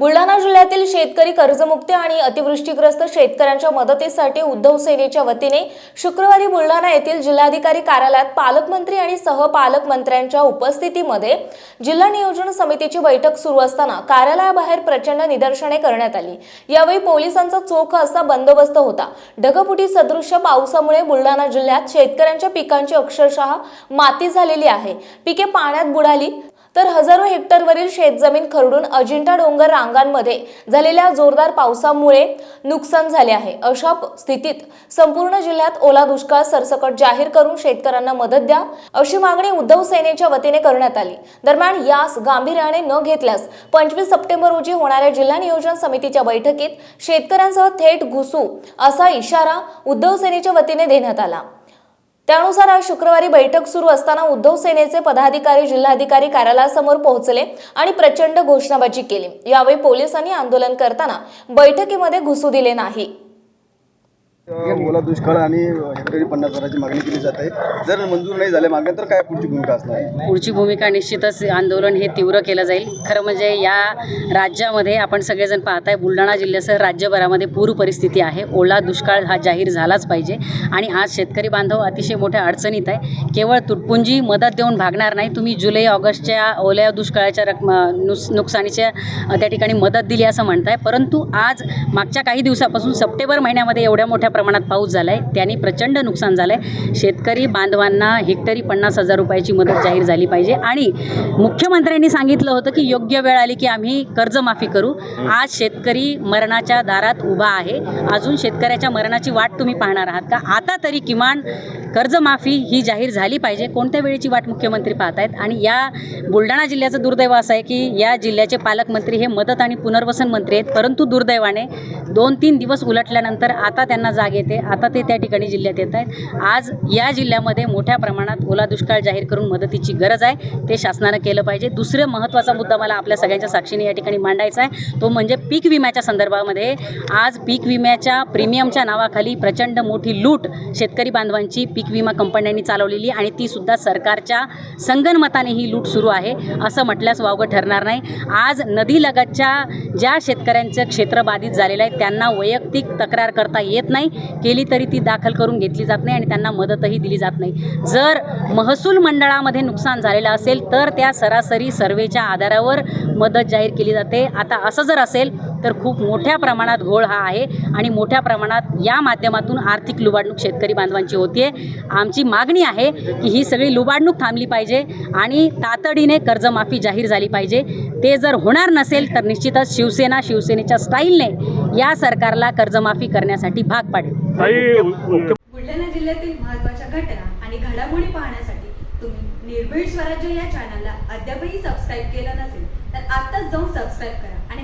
बुलढाणा जिल्ह्यातील शेतकरी कर्जमुक्ती आणि अतिवृष्टीग्रस्त शेतकऱ्यांच्या मदतीसाठी उद्धव सेनेच्या वतीने शुक्रवारी बुलढाणा येथील जिल्हाधिकारी कार्यालयात पालकमंत्री आणि सहपालकमंत्र्यांच्या उपस्थितीमध्ये जिल्हा नियोजन समितीची बैठक सुरू असताना कार्यालयाबाहेर प्रचंड निदर्शने करण्यात आली. यावेळी पोलिसांचा चोख असा बंदोबस्त होता. ढगफुटी सदृश्य पावसामुळे बुलढाणा जिल्ह्यात शेतकऱ्यांच्या पिकांची अक्षरशः माती झालेली आहे. पिके पाण्यात बुडाली तर हजारो हेक्टरवरील शेतजमीन खरडून अजिंठा डोंगर रांगांमध्ये झालेल्या जोरदार पावसामुळे नुकसान झाले आहे. अशा स्थितीत संपूर्ण जिल्ह्यात ओला दुष्काळ सरसकट जाहीर करून शेतकऱ्यांना मदत द्या अशी मागणी उद्धव सेनेच्या वतीने करण्यात आली. दरम्यान यास गांभीर्याने न घेतल्यास पंचवीस सप्टेंबर रोजी होणाऱ्या जिल्हा नियोजन समितीच्या बैठकीत शेतकऱ्यांसह थेट घुसू असा इशारा उद्धव सेनेच्या वतीने देण्यात आला. त्यानुसार आज शुक्रवारी बैठक सुरू असताना उद्धव सेनेचे पदाधिकारी जिल्हाधिकारी कार्यालयासमोर पोहोचले आणि प्रचंड घोषणाबाजी केली. यावेळी पोलिसांनी आंदोलन करताना बैठकीमध्ये घुसू दिले नाही. ओला दुष्काळ आणि हेक्टरी पन्नास हजाराची मागणी केली जाते जर मंजूर नाही झाले मागण्या तर काय पुढची भूमिका असणार पुढची भूमिका निश्चितच आंदोलन हे तीव्र केलं जाईल. खरं म्हणजे या राज्यामध्ये आपण सगळेजण पाहताय बुलढाणा जिल्ह्यासह राज्यभरामध्ये पूर परिस्थिती आहे. ओला दुष्काळ हा जाहीर झालाच पाहिजे. आणि आज शेतकरी बांधव अतिशय मोठ्या अडचणीत आहे. केवळ तुटपुंजी मदत देऊन भागणार नाही. तुम्ही जुलै ऑगस्टच्या ओल्या दुष्काळाच्या रकम नुस नुकसानीच्या त्या ठिकाणी मदत दिली असं म्हणताय. परंतु आज मागच्या काही दिवसापासून सप्टेंबर महिन्यामध्ये एवढ्या मोठ्या प्रमाणात पाऊस झाला आहे त्याने प्रचंड नुकसान झालं आहे शेतकरी बांधवांना हेक्टरी पन्नास हजार रुपयाची मदत जाहीर झाली पाहिजे. आणि मुख्यमंत्र्यांनी सांगितलं होतं की योग्य वेळ आली की आम्ही कर्जमाफी करू. आज शेतकरी मरणाच्या दारात उभा आहे. अजून शेतकऱ्याच्या मरणाची वाट तुम्ही पाहणार आहात का? आता तरी किमान कर्जमाफी ही जाहीर झाली पाहिजे. कोणत्या वेळेची वाट मुख्यमंत्री पाहतायत? आणि या बुलढाणा जिल्ह्याचं दुर्दैव असं आहे की या जिल्ह्याचे पालकमंत्री हे मदत आणि पुनर्वसन मंत्री आहेत. परंतु दुर्दैवाने दोन तीन दिवस उलटल्यानंतर आता त्यांना जाग येते. आता ते त्या ठिकाणी जिल्ह्यात येत आहेत. आज या जिल्ह्यामध्ये मोठ्या प्रमाणात ओला दुष्काळ जाहीर करून मदतीची गरज आहे. ते शासनानं केलं पाहिजे. दुसरं महत्त्वाचा मुद्दा मला आपल्या सगळ्यांच्या साक्षीने या ठिकाणी मांडायचा आहे. तो म्हणजे पीक विम्याच्या संदर्भामध्ये. आज पीक विम्याच्या प्रीमियमच्या नावाखाली प्रचंड मोठी लूट शेतकरी बांधवांची पीक विमा कंपन्यांनी चालवलेली आणि ती सुद्धा सरकारच्या संगनमताने ही लूट सुरू आहे असं म्हटल्यास वावगं ठरणार नाही. आज नदीलगतच्या ज्या शेतकऱ्यांचं क्षेत्र बाधित झालेलं आहे त्यांना वैयक्तिक तक्रार करता येत नाही. केली तरी ती दाखल करून घेतली जात नाही आणि त्यांना मदतही दिली जात नाही. जर महसूल मंडळामध्ये नुकसान झालेलं असेल तर त्या सरासरी सर्वेच्या आधारावर मदत जाहीर केली जाते. आता असं जर असेल तर खूप मोठ्या प्रमाणात घोळ हा आहे आणि मोठ्या प्रमाणात या माध्यमातून आर्थिक लुबाडणूक शेतकरी बांधवांची होतीये. आमची मागणी आहे की ही सगळी लुबाडणूक थांबली पाहिजे आणि तातडीने कर्जमाफी जाहीर झाली पाहिजे. ते जर होणार नसेल तर निश्चितच शिवसेना शिवसेनेच्या स्टाईलने या सरकारला कर्जमाफी करण्यासाठी भाग पाडेल. बुलढाणा जिल्ह्यातील महत्त्वाच्या घटना आणि घडामोडी पाहण्यासाठी तुम्ही निर्भीड स्वराज्य या चॅनलला अद्यापही सबस्क्राईब केलं नसेल तर आत्ताच जाऊन सबस्क्राईब करा.